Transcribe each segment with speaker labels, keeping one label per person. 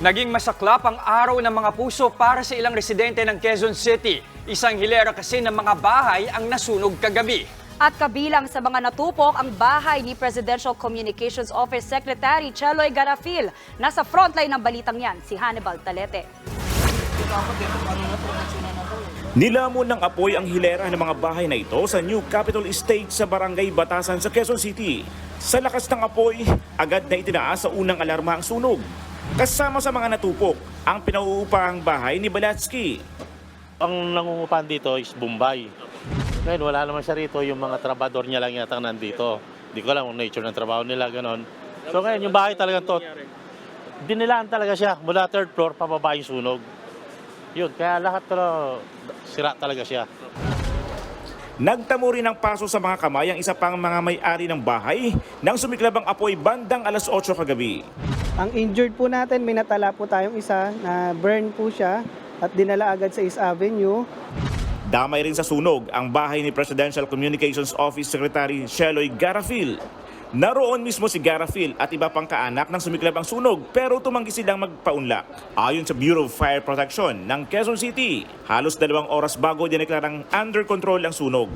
Speaker 1: Naging masaklap ang araw ng mga puso para sa ilang residente ng Quezon City. Isang hilera kasi ng mga bahay ang nasunog kagabi.
Speaker 2: At kabilang sa mga natupok ang bahay ni Presidential Communications Office Secretary Cheloy Garafil. Nasa frontline ng balitang yan, si Hannibal Talete.
Speaker 3: Nilamon ng apoy ang hilera ng mga bahay na ito sa New Capital Estate sa Barangay Batasan sa Quezon City. Sa lakas ng apoy, agad na itinaas sa unang alarma ang sunog. Kasama sa mga natupok, ang pinauupahang bahay ni Balatsky.
Speaker 4: Ang nangungupahan dito is Bombay. Ngayon, wala naman siya rito. Yung mga trabador niya lang yata nandito. Hindi ko alam kung nature ng trabaho nila, ganon. So ngayon, yung bahay talagang to, dinilaan talaga siya. Mula third floor, pababa yung sunog. Yun, kaya lahat to, sira talaga siya.
Speaker 3: Nagtamo rin ng paso sa mga kamay ang isa pang mga may-ari ng bahay nang sumiklab ang apoy bandang alas 8 kagabi.
Speaker 5: Ang injured po natin, may natala po tayong isa na burn po siya at dinala agad sa East Avenue.
Speaker 3: Damay rin sa sunog ang bahay ni Presidential Communications Office Secretary Sheloy Garafil. Naroon mismo si Garafil at iba pang kaanak nang sumiklab ang sunog pero tumanggi silang magpaunlak. Ayon sa Bureau of Fire Protection ng Quezon City, halos dalawang oras bago dineklarang under control ang sunog.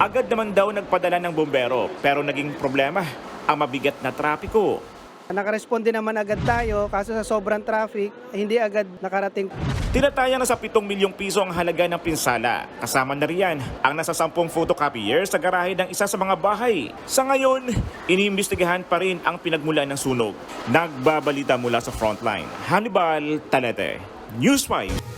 Speaker 3: Agad naman daw nagpadala ng bombero pero naging problema ang mabigat na trapiko.
Speaker 5: Nakaresponde naman agad tayo kaso sa sobrang traffic, hindi agad nakarating.
Speaker 3: Tinataya na sa 7 milyong piso ang halaga ng pinsala. Kasama na riyan ang nasa 10 photocopier sa garahe ng isa sa mga bahay. Sa ngayon, iniimbestigahan pa rin ang pinagmulan ng sunog. Nagbabalita mula sa frontline. Hannibal Talete, News 5.